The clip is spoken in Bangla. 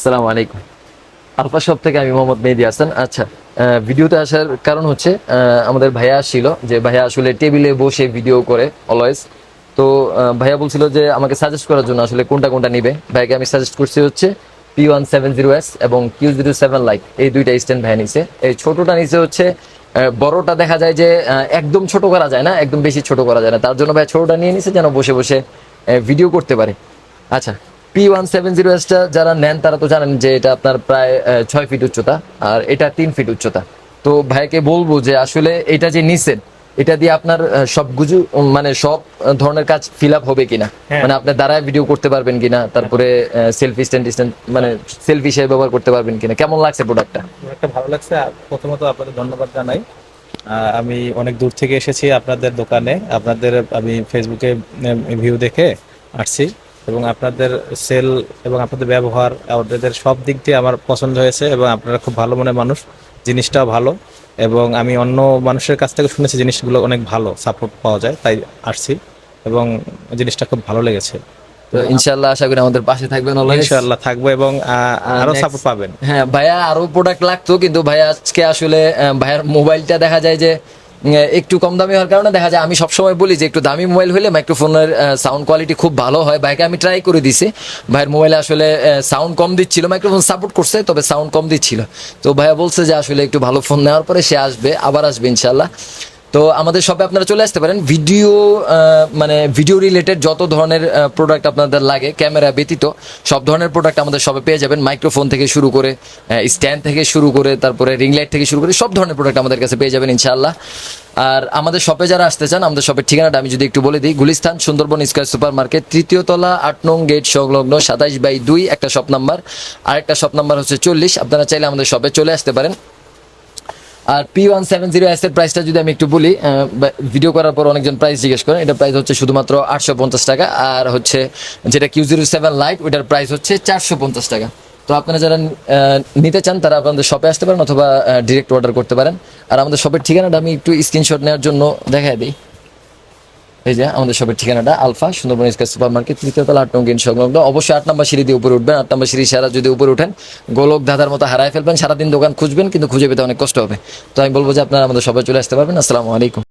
আসসালামু আলাইকুম। আলফা শপ থেকে আমি মোহাম্মদ মেহেদি হাসান। আচ্ছা ভিডিওতে আসার কারণ হচ্ছে আমাদের ভাইয়া আসছিল যে ভাইয়া আসলে টেবিলে বসে ভিডিও করে অলওয়েজ তো ভাইয়া বলছিল যে আমাকে সাজেস্ট করার জন্য আসলে কোনটা কোনটা নিবে। ভাইয়াকে আমি সাজেস্ট করছি হচ্ছে P one seven zero S এবং কিউ জিরো সেভেন লাইট এই দুইটা স্ট্যান্ড ভাইয়া নিছে। এই ছোটোটা নিচে হচ্ছে বড়টা দেখা যায় যে একদম ছোট করা যায় না, একদম বেশি ছোট করা যায় না। তার জন্য ভাই ছোটটা নিয়ে নিছে যেন বসে বসে ভিডিও করতে পারে। আচ্ছা পি ওয়ান সেভেন জিরো এসটা যারা নেন তারা তো জানেন যে এটা আপনার প্রায় ছয় ফিট উচ্চতা আর এটা তিন ফিট উচ্চতা। তো ভাইকে বলব যে আসলে এটা যে নিছেন এটা দিয়ে আপনার সব গুজু মানে সব ধরনের কাজ ফিল আপ হবে কিনা? হ্যাঁ। মানে আপনি দাঁড়ায় ভিডিও করতে পারবেন কিনা তারপরে সেলফি স্ট্যান্ড স্ট্যান্ড মানে সেলফি হিসেবে ব্যবহার করতে পারবেন কিনা? কেমন লাগছে প্রোডাক্টটা একটা ভালো লাগছে প্রথমত আপনাদের ধন্যবাদ জানাই। আমি অনেক দূর থেকে এসেছি আপনাদের দোকানে। আপনাদের আমি ফেসবুকে ভিউ দেখে আসছি। এবং আপনাদের সেল এবং আপনাদের ব্যবহার আপনাদের সব দিক দিয়ে আমার পছন্দ হয়েছে এবং আপনারা খুব ভালো মনে মানুষ জিনিসটাও ভালো এবং আমি অন্য মানুষের কাছ থেকে শুনেছি জিনিসগুলো অনেক ভালো সাপোর্ট পাওয়া যায় তাই আসছি এবং জিনিসটা খুব ভালো লেগেছে তো ইনশাল্লাহ আশা করি আমাদের পাশে থাকবেন। ইনশাআল্লাহ থাকব এবং আরও সাপোর্ট পাবেন হ্যাঁ ভাইয়া আরও প্রোডাক্ট লাগতো কিন্তু ভাইয়া আজকে আসলে ভাইয়ার মোবাইলটা দেখা যায় যে একটু কম দামি হওয়ার কারণে দেখা যায় আমি সবসময় বলি যে একটু দামি মোবাইল হলে মাইক্রোফোনের সাউন্ড কোয়ালিটি খুব ভালো হয়। ভাইকে আমি ট্রাই করে দিছি। ভাইয়ের মোবাইলে আসলে সাউন্ড কম দিচ্ছিল, মাইক্রোফোন সাপোর্ট করছে, তবে সাউন্ড কম দিচ্ছিল। তো ভাইয়া বলছে যে আসলে একটু ভালো ফোন নেওয়ার পরে সে আসবে, আবার আসবে ইনশাল্লাহ তো আমাদের শপে আপনারা চলে আসতে পারেন। ভিডিও মানে ভিডিও রিলেটেড যত ধরনের প্রোডাক্ট আপনাদের লাগে ক্যামেরা ব্যতীত, সব ধরনের প্রোডাক্ট আমাদের শপে পেয়ে যাবেন। মাইক্রোফোন থেকে শুরু করে স্ট্যান্ড থেকে শুরু করে, তারপরে রিং লাইট থেকে শুরু করে, সব ধরনের প্রোডাক্ট আমাদের কাছে পেয়ে যাবেন ইনশাআল্লাহ। আর আমাদের শপে যারা আসতে চান, আমাদের শপের ঠিকানাটা আমি যদি একটু বলে দিই, Gulistan Sundarban square super market তৃতীয় তলা, আট নং গেট সংলগ্ন, সাতাইশ বাই দুই, একটা শপ নাম্বার আরেকটা শপ নাম্বার হচ্ছে চল্লিশ। আপনারা চাইলে আমাদের শপে চলে আসতে পারেন। আর P one seven zero S এর প্রাইসটা যদি আমি একটু বলি ভিডিও করার পর অনেকজন প্রাইস জিজ্ঞেস করেন এটা প্রাইস হচ্ছে শুধুমাত্র আটশো পঞ্চাশ টাকা আর হচ্ছে যেটা কিউ জিরো সেভেন লাইট ওইটার প্রাইস হচ্ছে চারশো পঞ্চাশ টাকা। তো আপনারা যারা নিতে চান, তারা আপনাদের শপে আসতে পারেন অথবা ডিরেক্ট অর্ডার করতে পারেন। আর আমাদের শপের ঠিকানাটা আমি একটু স্ক্রিনশট নেওয়ার জন্য দেখাই দিই। এই যে আমাদের সবের ঠিকানাটা, alpha, Sundarban sky super market তৃতীয় তলা আট নঙ্গিন সংলগ্ন। অবশ্যই আট নম্বর সিঁড়ি দিয়ে উপরে উঠবেন, আট নম্বর সিঁড়ি সারা যদি উপরে উঠেন, গোলক ধাঁধার মতো হারায় ফেলবেন, সারাদিন দোকান খুঁজবেন, কিন্তু খুঁজে পেতে অনেক কষ্ট হবে। তো আমি বলব যে আপনারা আমাদের সবাই চলে আসতে পারবেন। আসসালামু আলাইকুম।